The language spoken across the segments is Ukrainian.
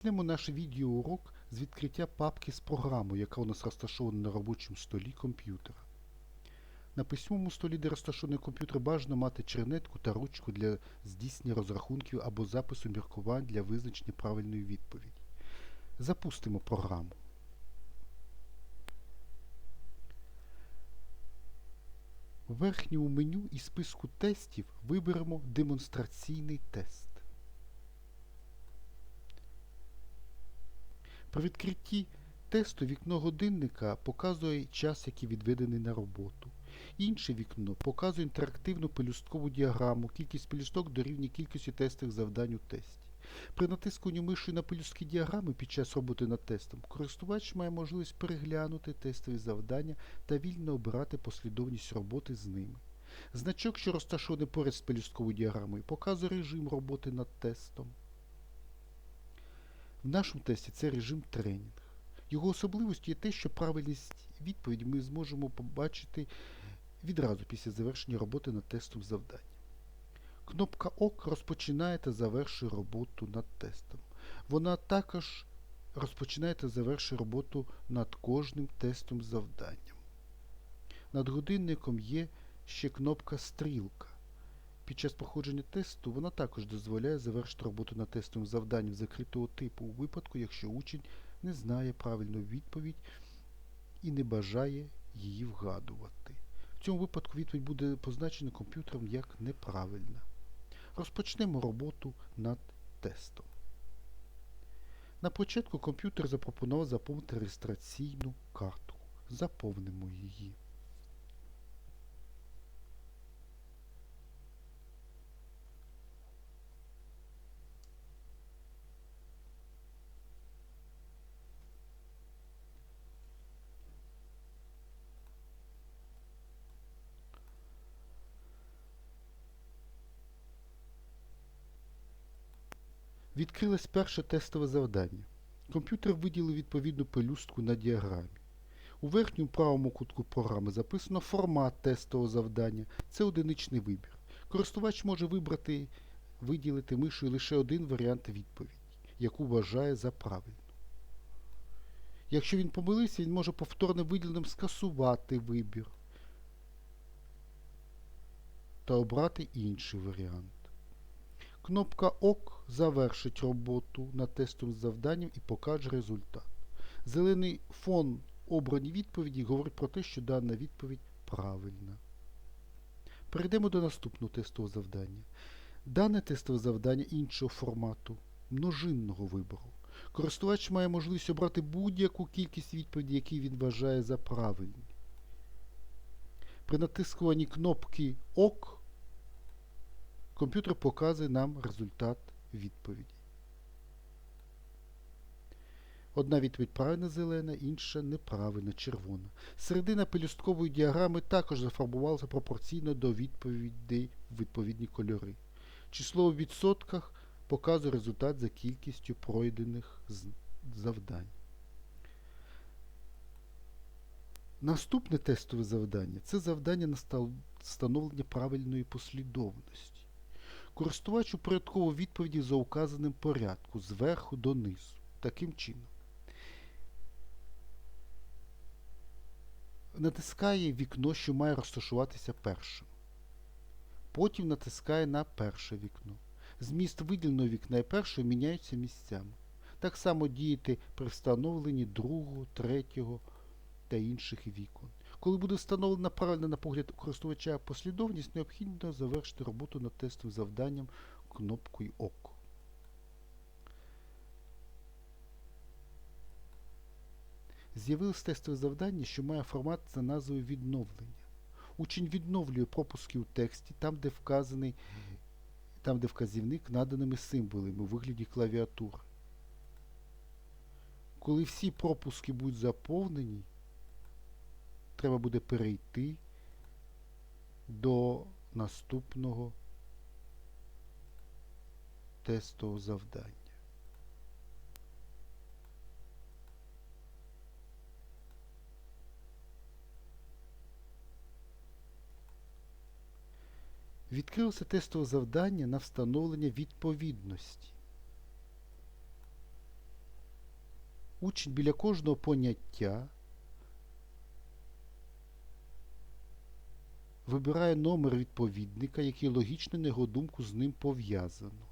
Почнемо наш відеоурок з відкриття папки з програмою, яка у нас розташована на робочому столі комп'ютера. На письмовому столі, де розташований комп'ютер, бажано мати чернетку та ручку для здійснення розрахунків або запису міркувань для визначення правильної відповіді. Запустимо програму. В верхньому меню із списку тестів виберемо демонстраційний тест. При відкритті тесту вікно годинника показує час, який відведений на роботу. Інше вікно показує інтерактивну пелюсткову діаграму, кількість пелюсток дорівнює кількості тестових завдань у тесті. При натисканні миші на пелюстки діаграми під час роботи над тестом користувач має можливість переглянути тестові завдання та вільно обирати послідовність роботи з ними. Значок, що розташований поряд з пелюстковою діаграмою, показує режим роботи над тестом. В нашому тесті це режим тренінг. Його особливістю є те, що правильність відповіді ми зможемо побачити відразу після завершення роботи над тестом завдання. Кнопка ОК розпочинає та завершує роботу над тестом. Вона також розпочинає та завершує роботу над кожним тестом завданням. Над годинником є ще кнопка Стрілка. Під час проходження тесту вона також дозволяє завершити роботу над тестовим завданням закритого типу у випадку, якщо учень не знає правильну відповідь і не бажає її вгадувати. В цьому випадку відповідь буде позначена комп'ютером як неправильна. Розпочнемо роботу над тестом. На початку комп'ютер запропонував заповнити реєстраційну картку. Заповнимо її. Відкрилось перше тестове завдання. Комп'ютер виділив відповідну пелюстку на діаграмі. У верхньому правому кутку програми записано формат тестового завдання. Це одиничний вибір. Користувач може вибрати, виділити мишою лише один варіант відповіді, яку вважає за правильну. Якщо він помилився, він може повторним виділенням скасувати вибір та обрати інший варіант. Кнопка ОК завершить роботу над тестовим завданням і покаже результат. Зелений фон обрані відповіді говорить про те, що дана відповідь правильна. Перейдемо до наступного тестового завдання. Дане тестове завдання іншого формату множинного вибору. Користувач має можливість обрати будь-яку кількість відповідей, які він вважає за правильні. При натискуванні кнопки ОК комп'ютер показує нам результат відповіді. Одна відповідь правильна зелена, інша неправильна червона. Середина пелюсткової діаграми також зафарбувалася пропорційно до відповідей в відповідні кольори. Число у відсотках показує результат за кількістю пройдених завдань. Наступне тестове завдання це завдання на встановлення правильної послідовності. Користувач упорядковував відповіді за указаним порядку зверху до низу. Таким чином. Натискає вікно, що має розташуватися першим. Потім натискає на перше вікно. Зміст виділеного вікна і першого міняються місцями. Так само діяти при встановленні другого, третього та інших вікон. Коли буде встановлена правильна на погляд користувача послідовність, необхідно завершити роботу над тестовим завданням кнопкою ОК. З'явилось тестове завдання, що має формат за назвою відновлення. Учень відновлює пропуски у тексті там, де вказаний, там, де вказівник наданими символами у вигляді клавіатури. Коли всі пропуски будуть заповнені, треба буде перейти до наступного тестового завдання. Відкрилося тестове завдання на встановлення відповідності. Учень біля кожного поняття вибирає номер відповідника, який логічно, на його думку, з ним пов'язано.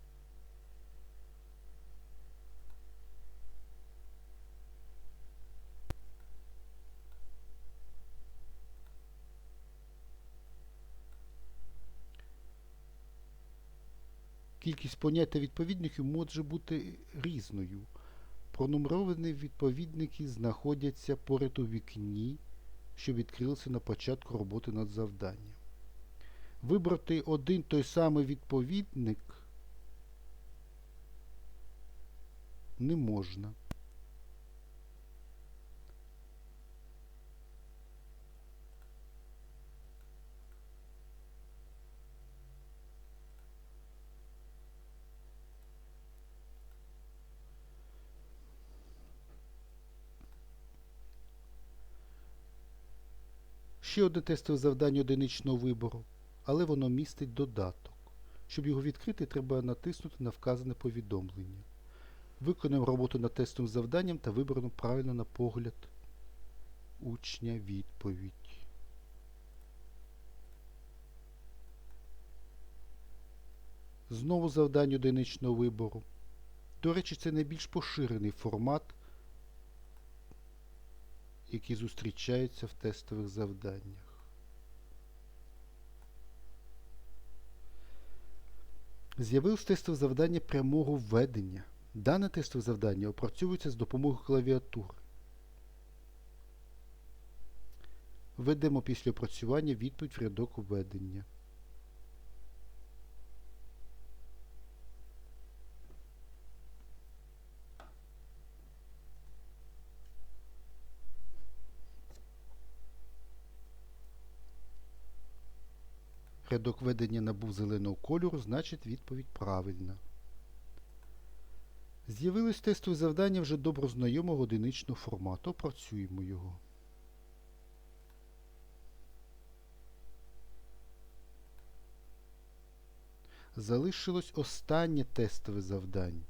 Кількість понять та відповідників може бути різною. Пронумеровані відповідники знаходяться поряд у вікні, що відкрилися на початку роботи над завданням. Вибрати один той самий відповідник не можна. Ще одне тестове завдання одиничного вибору, але воно містить додаток. Щоб його відкрити, треба натиснути на вказане повідомлення. Виконаємо роботу над тестовим завданням та виберемо правильно на погляд учня відповідь. Знову завдання одиничного вибору. До речі, це найбільш поширений формат, який зустрічаються в тестових завданнях. З'явилось тестове завдання прямого введення. Дане тестове завдання опрацьовується з допомогою клавіатури. Введемо після опрацювання відповідь в рядок введення. Рядок ведення набув зеленого кольору, значить відповідь правильна. З'явилось тестове завдання вже добро знайомого одиничного формату. Опрацюємо його. Залишилось останнє тестове завдання.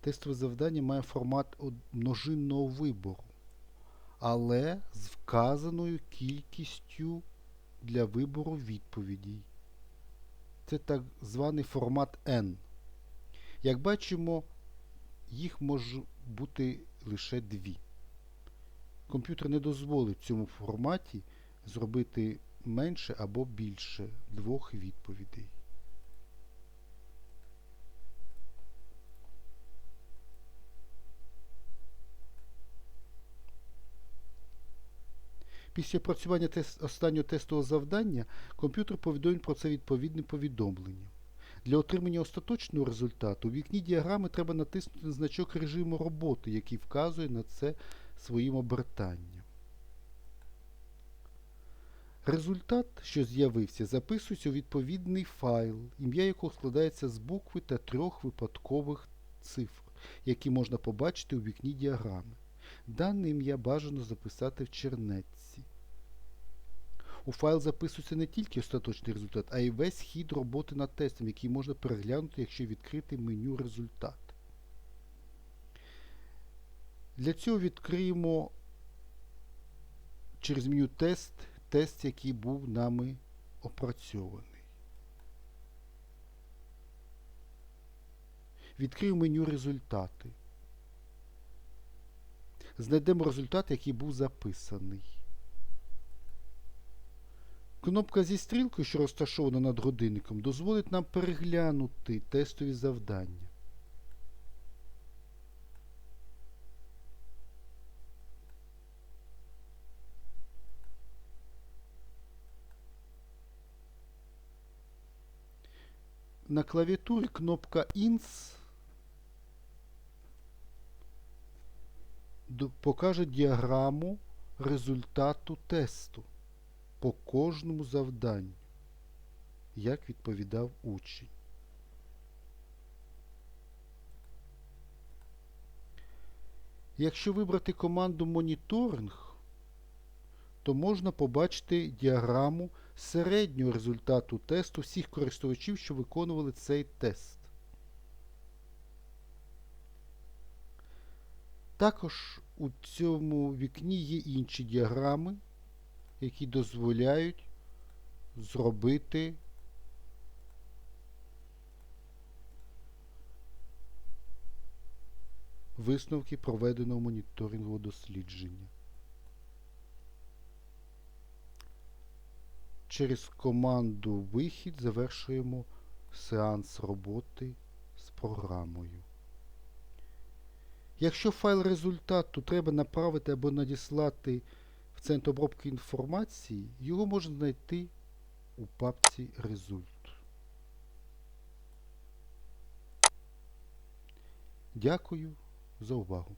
Тестове завдання має формат множинного вибору, але з вказаною кількістю для вибору відповідей. Це так званий формат N. Як бачимо, їх може бути лише дві. Комп'ютер не дозволить в цьому форматі зробити менше або більше двох відповідей. Після опрацювання тест, останнього тестового завдання комп'ютер повідомить про це відповідним повідомленням. Для отримання остаточного результату у вікні діаграми треба натиснути на значок режиму роботи, який вказує на це своїм обертанням. Результат, що з'явився, записується у відповідний файл, ім'я якого складається з букви та трьох випадкових цифр, які можна побачити у вікні діаграми. Дане ім'я бажано записати в чернетці. У файл записується не тільки остаточний результат, а й весь хід роботи над тестом, який можна переглянути, якщо відкрити меню результат. Для цього відкриємо через меню тест тест, який був нами опрацьований. Відкриємо меню результати. Знайдемо результат, який був записаний. Кнопка зі стрілкою, що розташована над годинником, дозволить нам переглянути тестові завдання. На клавіатурі кнопка INS покаже діаграму результату тесту по кожному завданню, як відповідав учень. Якщо вибрати команду моніторинг, то можна побачити діаграму середнього результату тесту всіх користувачів, що виконували цей тест. Також у цьому вікні є інші діаграми, які дозволяють зробити висновки проведеного моніторингового дослідження. Через команду вихід завершуємо сеанс роботи з програмою. Якщо файл результату треба направити або надіслати центр обробки інформації, його можна знайти у папці Результ. Дякую за увагу.